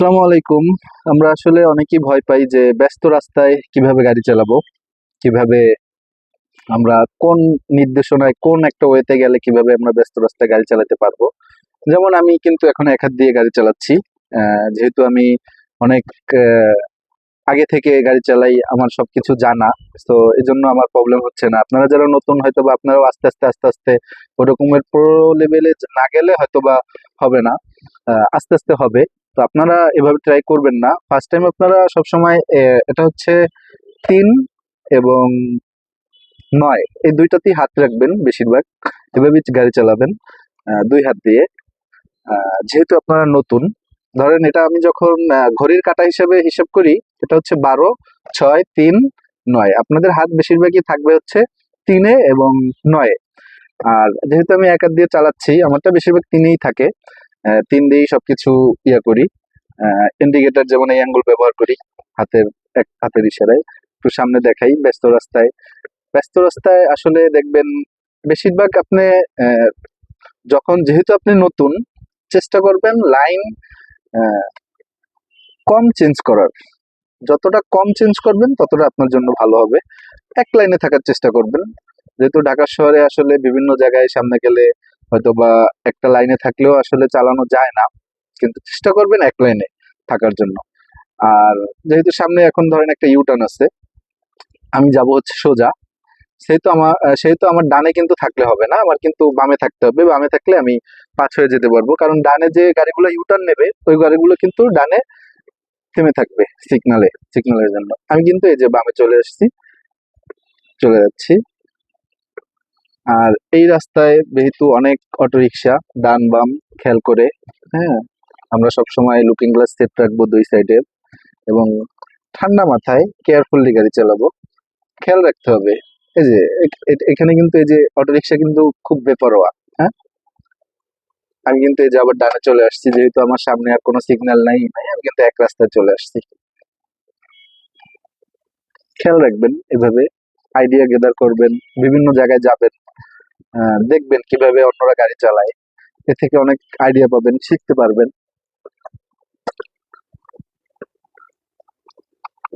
আসসালামু আলাইকুম। আমরা আসলে অনেকেই ভয় পাই যে ব্যস্ত রাস্তায় কীভাবে গাড়ি চালাবো, কীভাবে আমরা কোন নির্দেশনায় কোন একটা ওয়েতে গেলে কীভাবে আমরা ব্যস্ত রাস্তায় গাড়ি চালাতে পারব। যেমন আমি কিন্তু এখন এক হাত দিয়ে গাড়ি চালাচ্ছি। যেহেতু আমি অনেক আগে থেকে গাড়ি চালাই আমার সবকিছু জানা, তো এই জন্য আমার প্রবলেম হচ্ছে না। আপনারা যারা নতুন হয়তো বা আপনারাও আস্তে আস্তে আস্তে আস্তে ওরকমের প্রো লেভেলে না গেলে হয়তো বা হবে না। আস্তে আস্তে হবে। তো আপনারা এভাবে ট্রাই করবেন না। ফার্স্ট টাইম আপনারা সবসময় এটা হচ্ছে তিন এবং নয়। এই দুইটাতেই হাত রাখবেন বেশিরভাগ। এভাবেই গাড়ি চালাবেন দুই হাত দিয়ে। যেহেতু আপনারা নতুন, ধরেন এটা আমি যখন ঘড়ির কাঁটা হিসেবে হিসাব করি, এটা হচ্ছে বারো, ছয়, তিন, নয়। আপনাদের হাত বেশিরভাগই থাকবে হচ্ছে তিনে এবং নয়ে। আর যেহেতু আমি এক হাত দিয়ে চালাচ্ছি, আমারটা বেশিরভাগ তিনেই থাকে। তিন দিয়েই সবকিছু ইয়ে করি। ইন্ডিকেটার যেমন এই অ্যাঙ্গেল ব্যবহার করি, হাতের এক, হাতের ইশারায়। একটু সামনে দেখাই, ব্যস্ত রাস্তায়। ব্যস্ত রাস্তায় আসলে দেখবেন, বেশিরভাগ আপনি যখন যেহেতু আপনি নতুন, চেষ্টা করবেন লাইন কম চেঞ্জ করার। যতটা কম চেঞ্জ করবেন, ততটা আপনার জন্য ভালো হবে। এক লাইনে থাকার চেষ্টা করবেন। যেহেতু ঢাকা শহরে আসলে বিভিন্ন জায়গায় সামনে গেলে হয়তো বা একটা লাইনে থাকলেও আসলে চালানো যায় না। কিন্তু চেষ্টা করবেন এক লাইনে থাকার জন্য। আর যেহেতু সামনে এখন ধরেন একটা ইউটার্ন আছে, আমি যাব হচ্ছে সোজা। সেহেতু আমার সেহেতু আমার ডানে কিন্তু থাকলে হবে না, আমার কিন্তু বামে থাকতে হবে। বামে থাকলে আমি পাঁচ হয়ে যেতে পারব। কারণ ডানে যে গাড়িগুলো ইউটার্ন নেবে, ওই গাড়িগুলো কিন্তু ডানে থেমে থাকবে সিগনালে সিগনালের জন্য। আমি কিন্তু এই যে বামে চলে এসেছি, চলে যাচ্ছি। আর এই রাস্তায় যেহেতু অনেক অটোরিকশা ডান বাম খেয়াল করে হ্যাঁ আমরা সব সময় লুকিং গ্লাস সেট রাখব দুই সাইডে এবং ঠান্ডা মাথায় কেয়ারফুলি গাড়ি চালাবো। খেয়াল রাখতে হবে। এই যে এখানে কিন্তু এই যে অটোরিকশা কিন্তু খুব বেপরোয়া হ্যাঁ? আমি কিন্তু এই যে আবার ডানে চলে আসছি, যেহেতু আমার সামনে আর কোনো সিগন্যাল নাই, আমি কিন্তু এক রাস্তায় চলে আসছি। খেয়াল রাখবেন, এভাবে আইডিয়া গেদার করবেন, বিভিন্ন জায়গায় যাবেন। দেখবেন কীভাবে অন্যরা গাড়ি চালায়। এ থেকে অনেক আইডিয়া পাবেন, শিখতে পারবেন।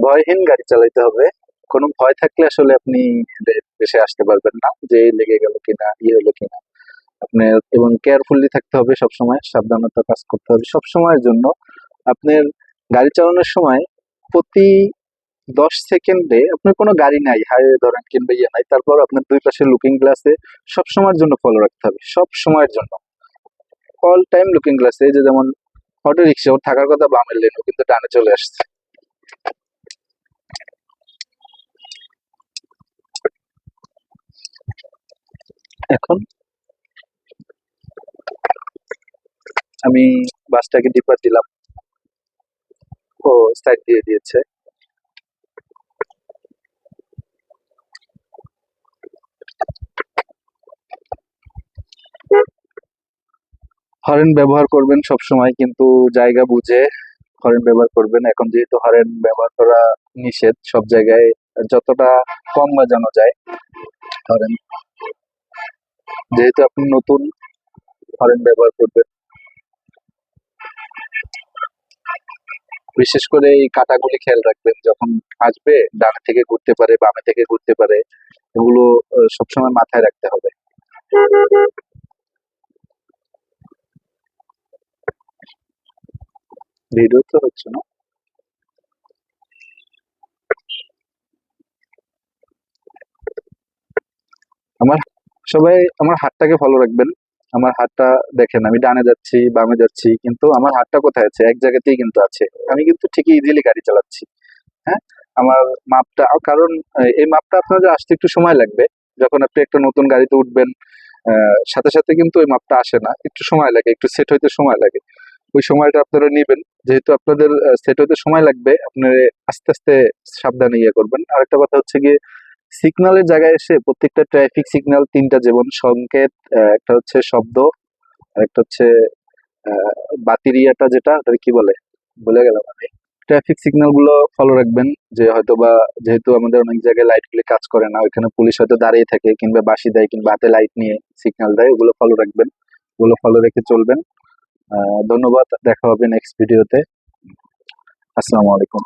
ভয়হীন গাড়ি চালাইতে হবে। কোনো ভয় থাকলে আসলে আপনি দেশে আসতে পারবেন না, যে লেগে গেল কিনা ইয়ে হলো কিনা। আপনার এবং কেয়ারফুলি থাকতে হবে সবসময়, সাবধানতা কাজ করতে হবে সব সময়ের জন্য। আপনার গাড়ি চালানোর সময় প্রতি দশ সেকেন্ডে আপনার কোনো গাড়ি নাই হাইওয়ে ধরেন কিংবা ইয়ে নাই, তারপর আপনার দুই পাশে লুকিং গ্লাসে সব সময়ের জন্য ফলো রাখতে হবে, সব সময়ের জন্য। অল টাইম লুকিং গ্লাসে যে যেমন অটো রিক্সা ওর থাকার কথা বামের লেনও কিন্তু ডানে চলে আসছে। এখন আমি বাসটাকে ডিপার দিলাম। ও সাইড দিয়ে দিয়েছে। হরেন ব্যবহার করবেন সব সময় কিন্তু জায়গা বুঝে হরেন ব্যবহার করবেন। এখন যেহেতু হরেন ব্যবহার করা নিষেধ সব জায়গায়, যতটা কম বাজানো যায়, হরেন। যেহেতু আপনি নতুন, হরেন ব্যবহার করবেন। বিশেষ করে এই কাটাগুলি খেয়াল রাখবেন, যখন আসবে, ডানে থেকে ঘুরতে পারে, বামে থেকে ঘুরতে পারে, এগুলো সবসময় মাথায় রাখতে হবে। ভিডিও তো হচ্ছে না। আমার সবাই আমার হাতটাকে ফলো রাখবেন। আমার হাতটা দেখেন, আমি ডানে যাচ্ছি, বামে যাচ্ছি, কিন্তু আমার হাতটা কোথায় আছে? এক জায়গাতেই কিন্তু আছে। আমি কিন্তু ঠিকই ইজিলি গাড়ি চালাচ্ছি। হ্যাঁ? আমার মাপটা, কারণ এই মাপটা আপনাদের আসতে একটু সময় লাগবে। যখন আপনি একটা নতুন গাড়িতে উঠবেন সাথে সাথে কিন্তু ওই মাপটা আসে না। একটু সময় লাগে, একটু সেট হইতে সময় লাগে। ওই সময়টা আপনারা নেবেন। যেহেতু আপনাদের সেট হইতে সময় লাগবে আপনি আস্তে আস্তে সাবধানে ইয়ে করবেন। আর একটা কথা হচ্ছে গিয়ে সিগন্যালের জায়গায় এসে প্রত্যেকটা ট্রাফিক সিগনাল তিনটা যেমন সংকেত একটা হচ্ছে শব্দ একটা হচ্ছে বাতির ইয়াটা যেটা ওটা কি বলে? বলে গেলাম আমি। ট্রাফিক সিগন্যালগুলো ফলো রাখবেন, যে হয়তো বা যেহেতু আমাদের অনেক জায়গায় লাইট গুলি কাজ করে না, ওইখানে পুলিশ হয়তো দাঁড়িয়ে থাকে, কিংবা বাসি দেয়, কিংবা হাতে লাইট নিয়ে সিগন্যাল দেয়, ওগুলো ফলো রাখবেন। ওগুলো ফলো রেখে চলবেন। ধন্যবাদ। দেখা হবে নেক্সট ভিডিওতে আসসালামু আলাইকুম।